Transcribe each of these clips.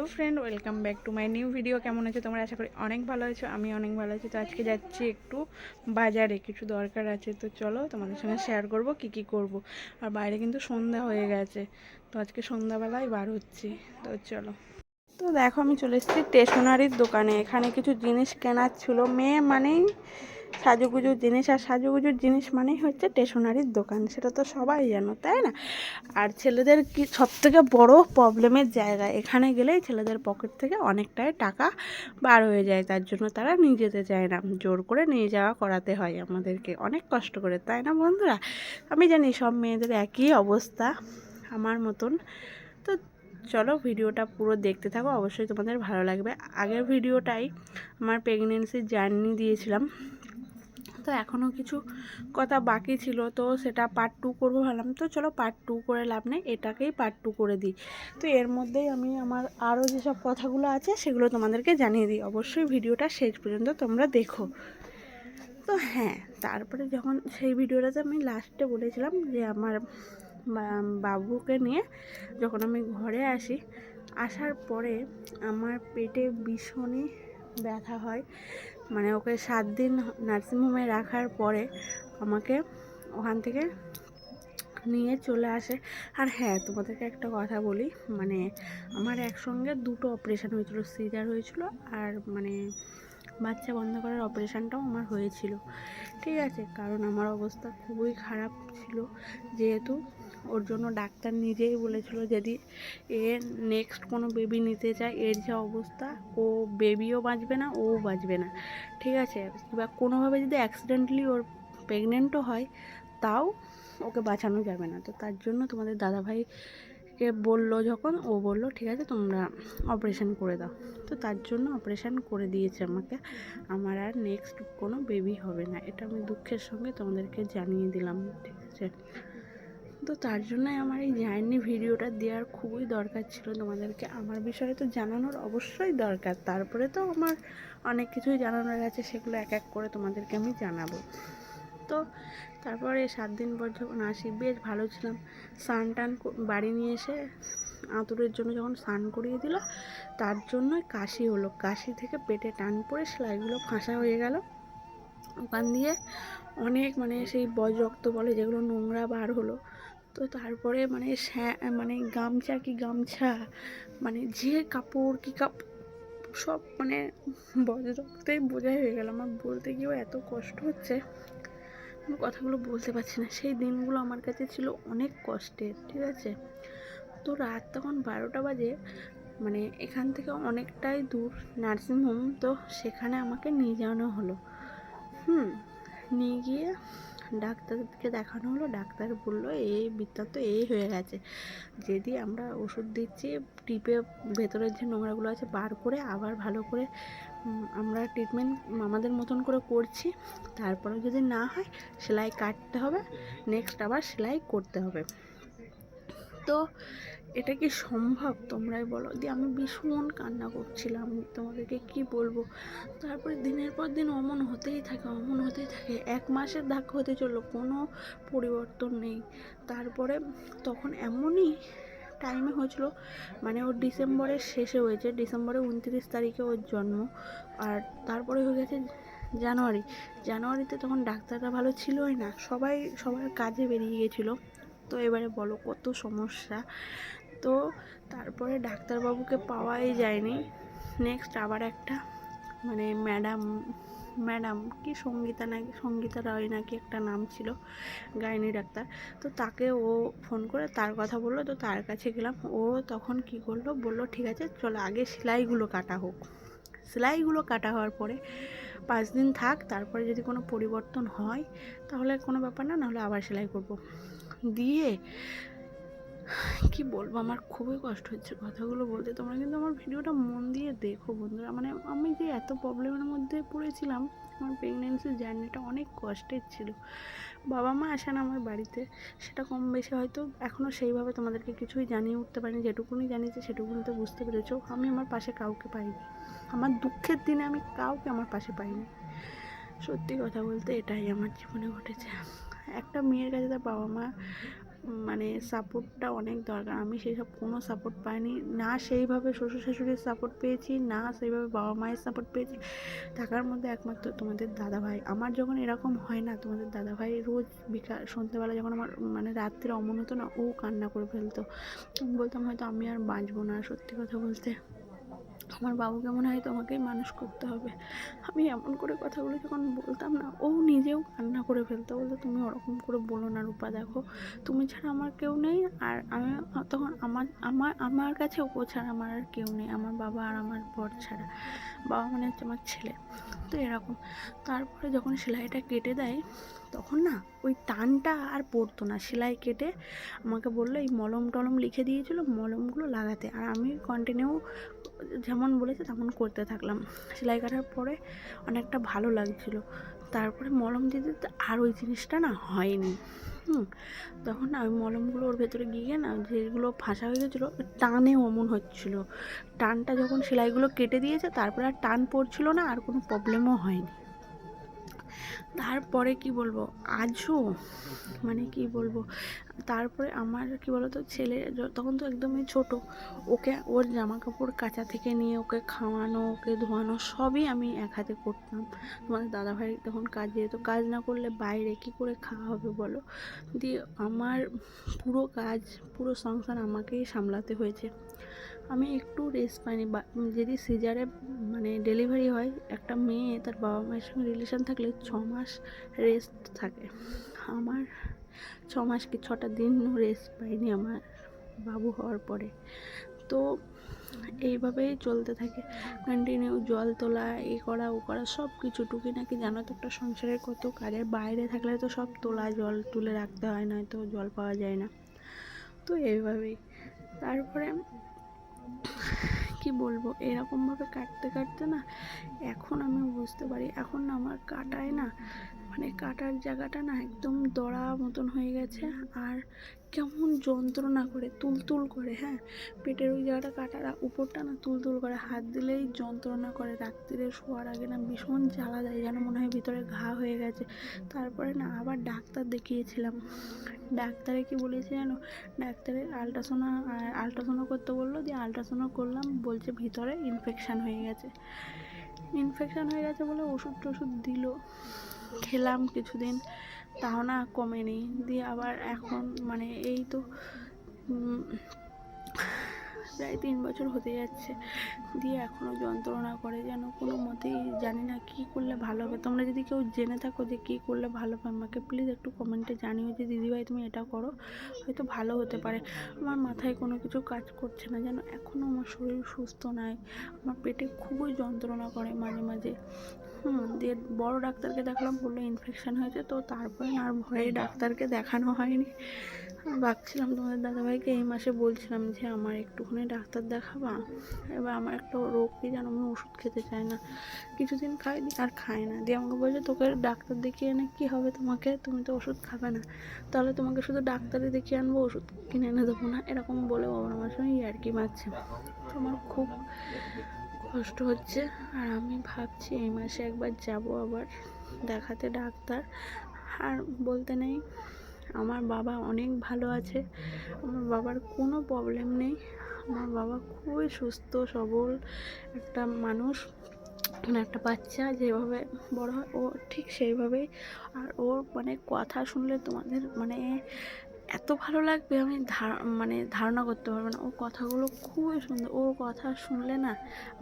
Hello friend welcome back to my new video কেমন আছে তোমরা? আশা করি অনেক ভালো আছো আমি অনেক ভালো আছি। তো আজকে যাচ্ছি একটু বাজারে, কিছু দরকার আছে। তো চলো তোমাদের সঙ্গে শেয়ার করব, কি কি করব। আর বাইরে কিন্তু সন্ধ্যা হয়ে গেছে, তো আজকে সন্ধ্যাবেলায় বার হচ্ছি। তো চলো। তো দেখো আমি চলে এসেছি স্টেশনারির দোকানে, এখানে কিছু জিনিস কেনার ছিল। মেয়ে মানেই সাজুগুজুর জিনিস, আর সাজুগুজুর জিনিস মানেই হচ্ছে স্টেশনারির দোকান। সেটা তো সবাই জানো, তাই না? আর ছেলেদের কি সব থেকে বড়ো প্রবলেমের জায়গা, এখানে গেলেই ছেলেদের পকেট থেকে অনেকটাই টাকা বার হয়ে যায়। তার জন্য তারা নিয়ে যেতে চায় না। জোর করে নিয়ে যাওয়া করাতে হয় আমাদেরকে। অনেক কষ্ট করে, তাই না বন্ধুরা? আমি জানি সব মেয়েদের একই অবস্থা, আমার মতন। তো চলো ভিডিওটা পুরো দেখতে থাকো। অবশ্যই তোমাদের ভালো লাগবে। আগের ভিডিওটাই আমার প্রেগনেন্সির জার্নি দিয়েছিলাম। তো এখনও কিছু কথা বাকি ছিল, তো সেটা পার্ট টু করব ভাবলাম। তো চলো পার্ট টু করে লাভ নেই, এটাকেই পার্ট টু করে দিই। তো এর মধ্যেই আমি আমার আরও যেসব কথাগুলো আছে, সেগুলো তোমাদেরকে জানিয়ে দিই। অবশ্যই ভিডিওটা শেষ পর্যন্ত তোমরা দেখো। তো হ্যাঁ তারপরে যখন সেই ভিডিওটাতে আমি লাস্টে বলেছিলাম যে আমার বাবুকে নিয়ে যখন আমি ঘরে আসি, আসার পরে আমার পেটে ভীষণই ব্যথা হয়। মানে ওকে সাত দিন নার্সিংহোমে রাখার পরে আমাকে ওখান থেকে নিয়ে চলে আসে। আর হ্যাঁ তোমাদেরকে একটা কথা বলি মানে আমার একসঙ্গে দুটো অপারেশান হয়েছিল সিজার হয়েছিল আর মানে বাচ্চা বন্ধ করার অপারেশানটাও আমার হয়েছিল। ঠিক আছে, কারণ আমার অবস্থা খুবই খারাপ ছিল। যেহেতু ওর জন্য ডাক্তার নিজেই বলেছিল যদি এ নেক্সট কোনো বেবি নিতে চায়, এর যা অবস্থা, ও বেবিও বাঁচবে না, ও বাঁচবে না। ঠিক আছে? বা কোনোভাবে যদি অ্যাক্সিডেন্টলি ওর প্রেগনেন্টও হয়, তাও ওকে বাঁচানো যাবে না। তো তার জন্য তোমাদের দাদাভাইকে বলল যখন, ও বলল, ঠিক আছে, তোমরা অপারেশন করে দাও। তো তার জন্য অপারেশন করে দিয়েছে আমাকে। আমার আর নেক্সট কোনো বেবি হবে না। এটা আমি দুঃখের সঙ্গে তোমাদেরকে জানিয়ে দিলাম। ঠিক আছে? তো তার জন্যই আমার এই জার্নি ভিডিওটা দেওয়ার খুবই দরকার ছিল তোমাদেরকে। আমার বিষয়ে তো জানানোর অবশ্যই দরকার। তারপরে তো আমার অনেক কিছুই জানানোর আছে, সেগুলো এক এক করে তোমাদেরকে আমি জানাব। তো তারপরে সাত দিন পর যখন আসি, বেশ ভালো ছিলাম। স্নান টান বাড়ি নিয়ে এসে আঁতুরের জন্য যখন স্নান করিয়ে দিল, তার জন্যই কাশি হলো। কাশি থেকে পেটে টান পড়ে সেলাইগুলো ফাঁসা হয়ে গেল। ওখান দিয়ে অনেক মানে সেই বজ রক্ত বলে যেগুলো নোংরা বার হলো তো তারপরে মানে মানে গামছা কি গামছা মানে যে কাপড় কি কাপড় সব মানে বজ রক্তেই বোঝাই হয়ে গেল। আমার বলতে গিয়েও এত কষ্ট হচ্ছে, আমি কথাগুলো বলতে পারছি না। সেই দিনগুলো আমার কাছে ছিল অনেক কষ্টের, ঠিক আছে? তো রাত তখন বারোটা বাজে মানে এখান থেকে অনেকটাই দূর নার্সিংহোম, তো সেখানে আমাকে নিয়ে যাওয়ানো হলো। হুম, নিয়ে গিয়ে ডাক্তারকে দেখানো হলো ডাক্তার বলল এই বৃত্তান্ত এই হয়ে গেছে। যদি আমরা ওষুধ দিচ্ছি টিপে ভেতরের যে নোংরাগুলো আছে বার করে আবার ভালো করে আমরা ট্রিটমেন্ট আমাদের মতন করে করছি তারপরে যদি না হয় সেলাই কাটতে হবে নেক্সট আবার সেলাই করতে হবে। তো এটা কি সম্ভব তোমরাই বলো? দিয়ে আমি ভীষণ কান্না করছিলাম, তোমাদেরকে কি বলব? তারপরে দিনের পর দিন অমন হতেই থাকে, অমন হতেই থাকে। এক মাসের ধাক্কা হতে চলল, কোনো পরিবর্তন নেই। তারপরে তখন এমনই টাইমে হয়েছিল মানে ওর ডিসেম্বরের শেষে হয়েছে, ডিসেম্বরের উনত্রিশ তারিখে ওর জন্ম। আর তারপরে হয়ে গেছে জানুয়ারি। জানুয়ারিতে তখন ডাক্তাররা ভালো ছিলই না, সবাই সবার কাজে বেরিয়ে গেছিল। তো এবারে বলো, কত সমস্যা? তো তারপরে ডাক্তারবাবুকে পাওয়াই যায়নি। নেক্সট আবার একটা মানে ম্যাডাম ম্যাডাম কি সঙ্গীতা নাকি সঙ্গীতা রায় নাকি একটা নাম ছিল, গাইনি ডাক্তার। তো তাকে ও ফোন করে তার কথা বলল, তো তার কাছে গেলাম। ও তখন কি করল, বলল, ঠিক আছে, চলো আগে সেলাইগুলো কাটা হোক। সেলাইগুলো কাটা হওয়ার পরে পাঁচ দিন থাক, তারপরে যদি কোনো পরিবর্তন হয়, তাহলে কোনো ব্যাপার না, নাহলে আবার সেলাই করব। দিয়ে কি বলব? আমার খুবই কষ্ট হচ্ছে কথাগুলো বলতে। তোমরা কিন্তু আমার ভিডিওটা মন দিয়ে দেখো বন্ধুরা। মানে আমি যে এত প্রবলেমের মধ্যে পড়েছিলাম, আমার প্রেগনেন্সির জার্নিটা অনেক কষ্টের ছিল। বাবা মা আসেন আমার বাড়িতে, সেটা কম বেশি হয়তো এখনও সেইভাবে তোমাদেরকে কিছুই জানিয়ে উঠতে পারিনি। যেটুকুনি জানিয়েছে সেটুকুনি তো বুঝতে পেরেছ। আমি আমার পাশে কাউকে পাইনি। আমার দুঃখের দিনে আমি কাউকে আমার পাশে পাইনি। সত্যি কথা বলতে এটাই আমার জীবনে ঘটেছে। একটা মেয়ের কাছে তার বাবা মা মানে সাপোর্টটা অনেক দরকার। আমি সেই সব কোনো সাপোর্ট পাইনি। না সেইভাবে শ্বশুর শাশুড়ির সাপোর্ট পেয়েছি, না সেইভাবে বাবা মায়ের সাপোর্ট পেয়েছি। থাকার মধ্যে একমাত্র তোমাদের দাদাভাই। আমার যখন এরকম হয় না, তোমাদের দাদাভাই রোজ বিকাল, সন্ধ্যেবেলা যখন আমার মানে রাত্রে অমন হতো না, ও কান্না করে ফেলতো। বলতাম হয়তো আমি আর বাঁচবো না, সত্যি কথা বলতে। আমার বাবুকে মনে হয় তোমাকেই মানুষ করতে হবে। আমি এমন করে কথাগুলো যখন বলতাম না, ও নিজেও কান্না করে ফেলতো, বলতো, তুমি ওরকম করে বলো না রূপা, দেখো, তুমি ছাড়া আমার কেউ নেই, আর আমি, তখন আমার আমার আমার কাছে ও ছাড়া আমার আর কেউ নেই, আমার বাবা আর আমার বর ছাড়া। বাবা মানে হচ্ছে আমার ছেলে। তো এরকম। তারপরে যখন সেলাইটা কেটে দেয় তখন না ওই টানটা আর পড়তো না, সেলাই কেটে আমাকে বলল, এই মলম টলম লিখে দিয়েছিল, মলমগুলো লাগাতে। আর আমি কন্টিনিউ যেমন বলেছে তেমন করতে থাকলাম। সেলাই কাটার পরে অনেকটা ভালো লাগছিল। তারপরে মলম দিতে দিতে আর ওই জিনিসটা না হয়নি। হুম, তখন না ওই মলমগুলো ওর ভেতরে গিয়ে না যেগুলো ফাঁসা হয়ে গেছিল টানে অমন হচ্ছিল। টানটা যখন সেলাইগুলো কেটে দিয়েছে, তারপরে আর টান পড়ছিল না, আর কোনো প্রবলেমও হয়নি। তারপরে কি বলব? আজও মানে কি বলব? তারপরে আমার কি বলতো, ছেলে তখন তো একদমই ছোট। ওকে ওর জামা কাপড় কাচা থেকে নিয়ে ওকে খাওয়ানো, ওকে ধোয়ানো সবই আমি এক হাতে করতাম। তোমাদের দাদাভাই তখন কাজে যেত কাজ না করলে বাইরে কি করে খাওয়া হবে বলো? দিয়ে আমার পুরো কাজ, পুরো সংসার আমাকেই সামলাতে হয়েছে। আমি একটু রেস্ট পাইনি বা যদি সিজারে মানে ডেলিভারি হয়, একটা মেয়ে তার বাবা মায়ের সঙ্গে রিলেশন থাকলে ছ মাস রেস্ট থাকে। আমার ছ মাস কি ছটা দিন রেস্ট পাইনি আমার বাবু হওয়ার পরে। তো এইভাবেই চলতে থাকে। কন্টিনিউ জল তোলা, এ করা, ও করা সব কিছু টুকি নাকি জানো তো একটা সংসারের কত কাজের বাইরে থাকলে তো সব তোলা, জল তুলে রাখতে হয়, নয়তো জল পাওয়া যায় না। তো এইভাবেই। তারপরে কি বলব? এরকমভাবে কাটতে কাটতে না, এখন আমি বুঝতে পারি। এখন না আমার কাটায় না মানে কাটার জায়গাটা না একদম দড়া মতন হয়ে গেছে আর কেমন যন্ত্রণা করে, তুলতুল করে হ্যাঁ? পেটের ওই জায়গাটা কাটার উপরটা না তুলতুল করে, হাত দিলেই যন্ত্রণা করে, রাত্রিরে শোয়ার আগে না ভীষণ জ্বালা দেয়, যেন মনে হয় ভিতরে ঘা হয়ে গেছে। তারপরে না আবার ডাক্তার দেখিয়েছিলাম। ডাক্তারে কি বলেছে জানো? ডাক্তারের আলট্রাসোনা আলট্রাসোনো করতে বলল, দিয়ে আলট্রাসোনো করলাম, বলছে ভিতরে ইনফেকশান হয়ে গেছে। ইনফেকশান হয়ে গেছে বলে ওষুধ টষুধ দিল। খেলাম কিছুদিন, তাও না কমেনি। দিয়ে আবার এখন মানে এই তো প্রায় তিন বছর হতে যাচ্ছে। দিয়ে এখনও যন্ত্রণা করে যেন কোনো মতেই জানি না কী করলে ভালো হবে। তোমরা যদি কেউ জেনে থাকো যে কী করলে ভালো হবে আমাকে প্লিজ একটু কমেন্টে জানিও যে, দিদিভাই, তুমি এটা করো, হয়তো ভালো হতে পারে। আমার মাথায় কোনো কিছু কাজ করছে না যেন এখনও আমার শরীর সুস্থ নাই। আমার পেটে খুবই যন্ত্রণা করে মাঝে মাঝে। হুম দিয়ে বড় ডাক্তারকে দেখালাম বলল ইনফেকশান হয়েছে তো তারপরে আর ভয়ে ডাক্তারকে দেখানো হয়নি। ভাবছিলাম তোমাদের দাদাভাইকে এই মাসে বলছিলাম যে আমার একটুখানি ডাক্তার দেখাবা। এবার আমার একটা রোগ কি জানো আমি ওষুধ খেতে চাই না। কিছুদিন খাই দি আর খাই না। দিয়ে আমাকে বলছে তোকে ডাক্তার দেখিয়ে এনে কী হবে তোমাকে? তুমি তো ওষুধ খাবে না। তাহলে তোমাকে শুধু ডাক্তারে দেখিয়ে আনব ওষুধ কিনে এনে দেবো না। এরকম বলে বাবা আমার সঙ্গে ইয়ার্কি মারছে। আমার খুব কষ্ট হচ্ছে। আর আমি ভাবছি এই মাসে একবার যাব আবার দেখাতে ডাক্তার। আর বলতে নেই, আমার বাবা অনেক ভালো আছে। আমার বাবার কোনো প্রবলেম নেই। আমার বাবা খুবই সুস্থ, সবল একটা মানুষ। মানে একটা বাচ্চা, যেভাবে বড় হয়, ও ঠিক সেইভাবেই। আর ওর মানে কথা শুনলে তোমাদের মানে এত ভালো লাগবে আমি মানে ধারণা করতে পারব না। ওর কথাগুলো খুবই সুন্দর, ওর কথা শুনলে না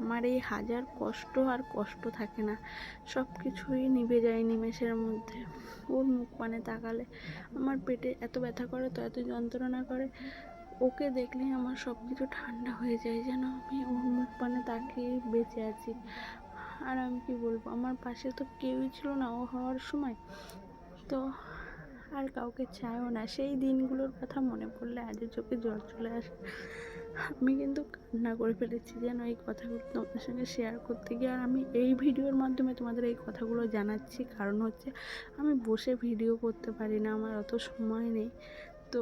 আমার এই হাজার কষ্ট আর কষ্ট থাকে না। সব কিছুই নিভে যায় নিমেষের মধ্যে। ওর মুখ পানে তাকালে আমার পেটে এত ব্যথা করে, তো এত যন্ত্রণা করে, ওকে দেখলেই আমার সব কিছু ঠান্ডা হয়ে যায়, যেন আমি ওর মুখ পানে তাকিয়ে বেঁচে আছি। আর আমি কি বলব, আমার পাশে তো কেউই ছিল না ও হওয়ার সময়। তো আর কাউকে চায়ও না। সেই দিনগুলোর কথা মনে পড়লে আজও চোখে জল চলে আসে। আমি কিন্তু কান্না করে ফেলেছি যেন এই কথাগুলো তোমাদের সঙ্গে শেয়ার করতে গিয়ে। আর আমি এই ভিডিওর মাধ্যমে তোমাদের এই কথাগুলো জানাচ্ছি। কারণ হচ্ছে আমি বসে ভিডিও করতে পারি না, আমার অত সময় নেই। তো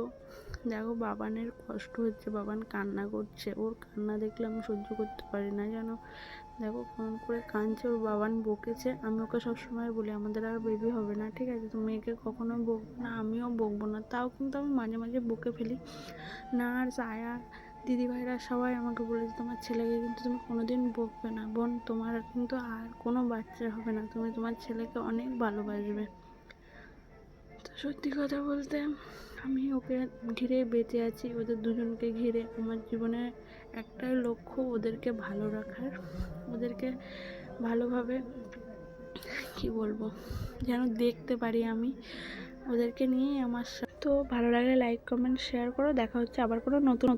দেখো, বাবানের কষ্ট হচ্ছে, বাবান কান্না করছে। ওর কান্না দেখলে আমি সহ্য করতে পারি না জানো দেখো কেমন করে কাঁদছে, ওর বাবান বকেছে। আমি ওকে সবসময় বলি, আমাদের আর বেবি হবে না, ঠিক আছে? তো মেয়েকে কখনোই বকবো না, আমিও বকবো না। তাও কিন্তু আমি মাঝে মাঝে বকে ফেলি। নার্স, আয়া, দিদিভাইরা সবাই আমাকে বলেছে তোমার ছেলেকে কিন্তু তুমি কোনোদিন বকবে না। বোন, তোমার কিন্তু আর কোনো বাচ্চা হবে না। তুমি তোমার ছেলেকে অনেক ভালোবাসবে। তো সত্যি কথা বলতে, আমি ওকে ঘিরে বেঁচে আছি। ওদের দুজনকে ঘিরে আমার জীবনে একটাই লক্ষ্য ওদেরকে ভালো রাখার, ওদেরকে ভালোভাবে, কি বলব, যেন দেখতে পারি আমি, ওদেরকে নিয়েই আমার তো ভালো লাগলে লাইক কমেন্ট শেয়ার করো, দেখা হচ্ছে আবার কোনো নতুন